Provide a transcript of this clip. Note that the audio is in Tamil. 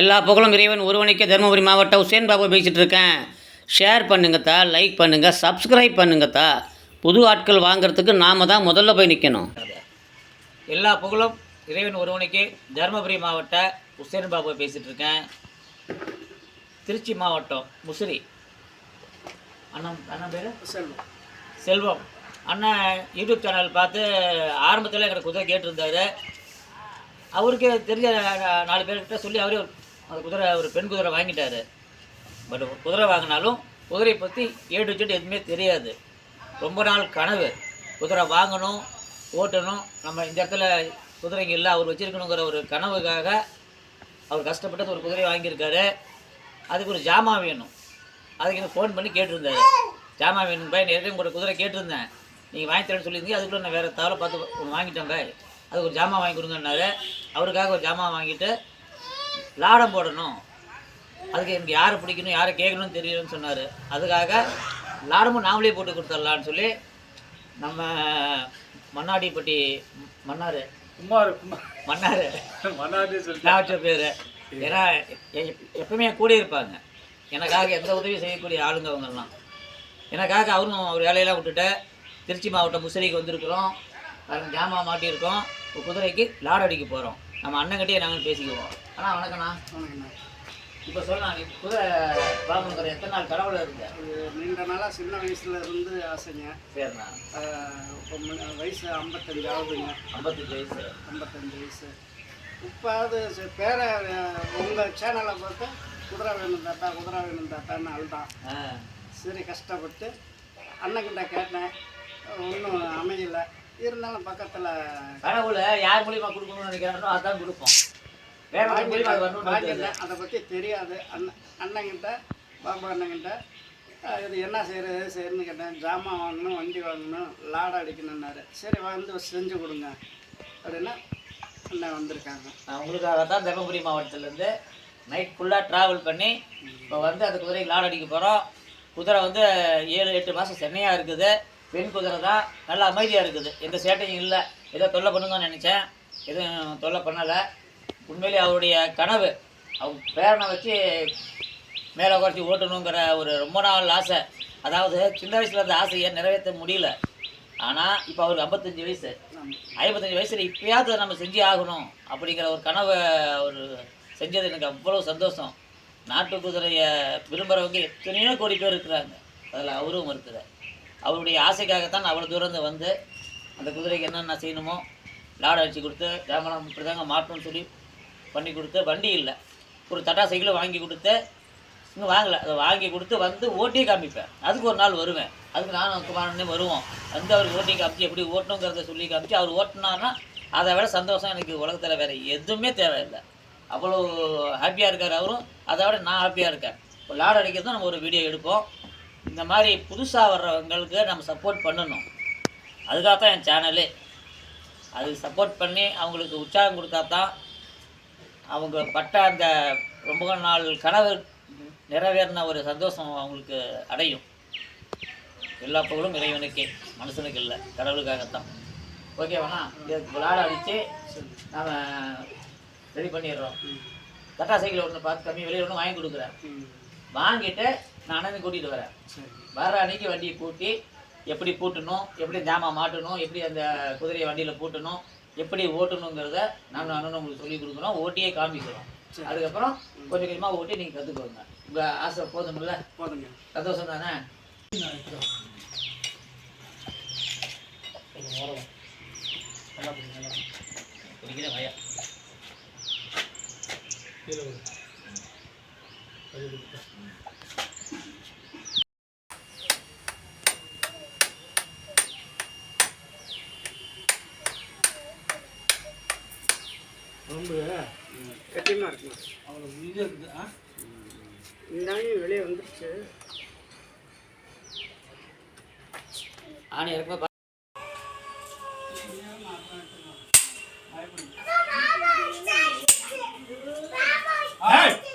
எல்லா புகழும் இறைவன் ஒருவனுக்கே தருமபுரி மாவட்டம் உசேன் பாபு பேசிகிட்டு இருக்கேன். ஷேர் பண்ணுங்கத்தா லைக் பண்ணுங்கள் சப்ஸ்கிரைப் பண்ணுங்கத்தா புது ஆட்கள் வாங்குறதுக்கு நாம தான் முதல்ல போய் நிற்கணும் எல்லா புகழும் இறைவன் ஒருவனுக்கே தருமபுரி மாவட்ட உசேன் பாபு பேசிகிட்டு இருக்கேன். திருச்சி மாவட்டம் முசிறி. அண்ணன் அண்ணன் பேர்? செல்வம். செல்வம். அண்ணன் யூடியூப் சேனல் பார்த்து ஆரம்பத்தில் எங்களை குதிரை கேட்டிருந்தாரு. அவருக்கு தெரிஞ்ச நாலு பேர்கிட்ட சொல்லி அவரே அந்த குதிரை ஒரு பெண் குதிரை வாங்கிட்டாரு. பட் குதிரை வாங்கினாலும் குதிரையை பற்றி ஏ டு ஜெட் எதுவுமே தெரியாது. ரொம்ப நாள் கனவு. குதிரை வாங்கணும் ஓட்டணும். நம்ம இந்த இடத்துல குதிரைங்க இல்லை அவர் வச்சிருக்கணுங்கிற ஒரு கனவுக்காக அவர் கஷ்டப்பட்டு ஒரு குதிரையை வாங்கியிருக்காரு. அதுக்கு ஒரு ஜாமான் வேணும். அதுக்கு எனக்கு ஃபோன் பண்ணி கேட்டிருந்தாரு. ஜாமான் வேணும் பாய் ஏற்கனவே உங்களோட குதிரை கேட்டிருந்தேன். நீங்கள் வாங்கி தரேன்னு சொல்லியிருந்தீங்க அதுக்குள்ள நான் வேறு தவளை பார்த்து வாங்கிட்டேன் பாய். அதுக்கு ஒரு ஜாமான் வாங்கி கொடுங்கன்னாரு. அவருக்காக ஒரு ஜாமான் வாங்கிட்டு லாடம் போடணும். அதுக்கு எனக்கு யாரை பிடிக்கணும் யாரை கேட்கணும்னு தெரியணும்னு சொன்னார். அதுக்காக லாடமும் நாமளே போட்டு கொடுத்துடலான்னு சொல்லி நம்ம மண்ணாடிப்பட்டி மன்னார். குமார் மன்னார். மன்னாடி சொல்லி பேர். ஏன்னா எப்பவுமே கூட இருப்பாங்க. எனக்காக எந்த உதவி செய்யக்கூடிய ஆளுங்க அவங்கெல்லாம். எனக்காக அவரும் அவர் வேலையெல்லாம் விட்டுட்டு திருச்சி மாவட்டம் முசிறிக்கு வந்திருக்கிறோம். ஜாமா மாட்டியிருக்கோம். குதிரைக்கு லாட் அடிக்க போகிறோம் நம்ம அண்ணங்கிட்டே நாங்கள் பேசிக்குவோம். அண்ணா வணக்கண்ணா வணக்கண்ணா. இப்போ சொல்லலாம் நீ குதிரை வாங்கணுங்கிற எத்தனை நாள் கடவுள இருந்த நீண்ட நாளாக சின்ன வயசுல இருந்து ஆசைங்க. சரிண்ணா. இப்போ வயசு ஐம்பத்தஞ்சு ஆகுதுங்க. ஐம்பத்தஞ்சு வயசு. ஐம்பத்தஞ்சு வயசு. இப்போ அது பேர உங்கள் சேனலை பார்த்து குதிரை வேணும் தாத்தா குதிரை வேணும் தாத்தான்னு அழுதான். சரி கஷ்டப்பட்டு அண்ணன்கிட்ட கேட்டேன். ஒன்றும் அமையல. இருந்தாலும் பக்கத்தில் கடவுளை யார் மூலியமாக கொடுக்கணும்னு நினைக்கிறானோ அதான் கொடுப்போம். வேற அது பற்றி தெரியாது. அண்ணன் அண்ணங்கிட்ட பாபா அண்ணங்கிட்ட இது என்ன செய்கிறது செய்யணும்னு கேட்டேன். ஜாமான் வாங்கணும் வண்டி வாங்கணும் லாடம் அடிக்கணுன்னாரு சரி வந்து செஞ்சு கொடுங்க அப்படின்னா அண்ணன் வந்திருக்காங்க. நான் உங்களுக்காக தான் தருமபுரி மாவட்டத்திலேருந்து நைட் ஃபுல்லாக ட்ராவல் பண்ணி இப்போ வந்து அந்த குதிரைக்கு லாட் அடிக்க போகிறோம் குதிரை வந்து ஏழு எட்டு மாதம் சென்னையாக இருக்குது. பெண் குதிரை தான் நல்லா அமைதியாக இருக்குது. எந்த சேட்டையும் இல்லை. ஏதோ தொல்லை பண்ணுங்கன்னு நினச்சேன். எதுவும் தொல்லை பண்ணலை. உண்மையிலே அவருடைய கனவு அவங்க பேரனை வச்சு மேலே குறைச்சி ஓட்டணுங்கிற ஒரு ரொம்ப நாள் ஆசை. அதாவது சின்ன வயசில் இருந்த ஆசையை நிறைவேற்ற முடியல. ஆனால் இப்போ அவருக்கு ஐம்பத்தஞ்சு வயசு. ஐம்பத்தஞ்சு வயசில் இப்பயாவது அதை நம்ம செஞ்சே ஆகணும் அப்படிங்கிற ஒரு கனவை அவர் செஞ்சது எனக்கு அவ்வளோ சந்தோஷம். நாட்டு குதிரையை விரும்புகிறவங்க எத்தனையோ கோடி பேர் இருக்கிறாங்க. அதில் அவரும் இருக்கிறார். அவருடைய ஆசைக்காகத்தான் நான் அவ்வளோ தூரம் வந்து அந்த குதிரைக்கு என்னென்ன செய்யணுமோ லாடு அடித்து கொடுத்து ஜாமனம் இப்படி தாங்க சொல்லி பண்ணி கொடுத்து வண்டி இல்லை. ஒரு தட்டா சைக்கிளும் வாங்கி கொடுத்து இன்னும் வாங்கலை. அதை வாங்கி கொடுத்து வந்து ஓட்டியே காமிப்பேன். அதுக்கு ஒரு நாள் வருவேன். அதுக்கு நானும் குமாரனே வருவோம். வந்து அவருக்கு ஓட்டி காமிச்சு எப்படி ஓட்டணுங்கிறத சொல்லி காமிச்சு அவர் ஓட்டினார்னா அதை விட சந்தோஷம் எனக்கு உலகத்தில் வேறு எதுவுமே தேவையில்லை. அவ்வளோ ஹாப்பியாக இருக்கார் அவரும். அதை விட நான் ஹாப்பியாக இருக்கேன். இப்போ லாடு அடிக்கிறது நம்ம ஒரு வீடியோ எடுப்போம். இந்த மாதிரி புதுசாக வர்றவங்களுக்கு நம்ம சப்போர்ட் பண்ணணும். அதுக்காக தான் என் சேனலே அதுக்கு சப்போர்ட் பண்ணி அவங்களுக்கு உற்சாகம் கொடுத்தா தான் அவங்க பட்ட அந்த ரொம்ப நாள் கனவு நிறைவேறின ஒரு சந்தோஷம் அவங்களுக்கு அடையும். எல்லா புகழும் இறைவனுக்கே. மனுஷனுக்கு இல்லை கடவுளுக்காகத்தான். ஓகேவாண்ணா இதுக்கு விளாட அடித்து நாம் ரெடி பண்ணிடுறோம். தட்டா சைக்கிள் ஒன்று பார்த்து கம்மி வெளியில் ஒன்று வாங்கி கொடுக்குறேன். வாங்கிட்டு நான் அண்ணனை கூட்டிகிட்டு வரேன். சரி. வர அன்னைக்கு வண்டியை பூட்டி எப்படி பூட்டணும் எப்படி ஜாமான் மாட்டணும் எப்படி அந்த குதிரையை வண்டியில் பூட்டணும் எப்படி ஓட்டணுங்கிறத நான் அண்ணனும் உங்களுக்கு சொல்லி கொடுக்குறோம். ஓட்டியே காமிக்கிறோம். சரி. அதுக்கப்புறம் கொஞ்சம் கொஞ்சமாக ஓட்டி நீங்கள் கற்றுக்கோங்க உங்கள் ஆசை போதுமில்ல போதுங்க. சந்தோஷம் தானே? குடிக்கிறேன் பையா ரொம்ப கட்டியமாக இருக்குமா? அவ்வளோ மீதி இருக்குது ஆ? இருந்தாலும் வெளியே வந்துடுச்சு ஆணி இறக்கும்போது Hey!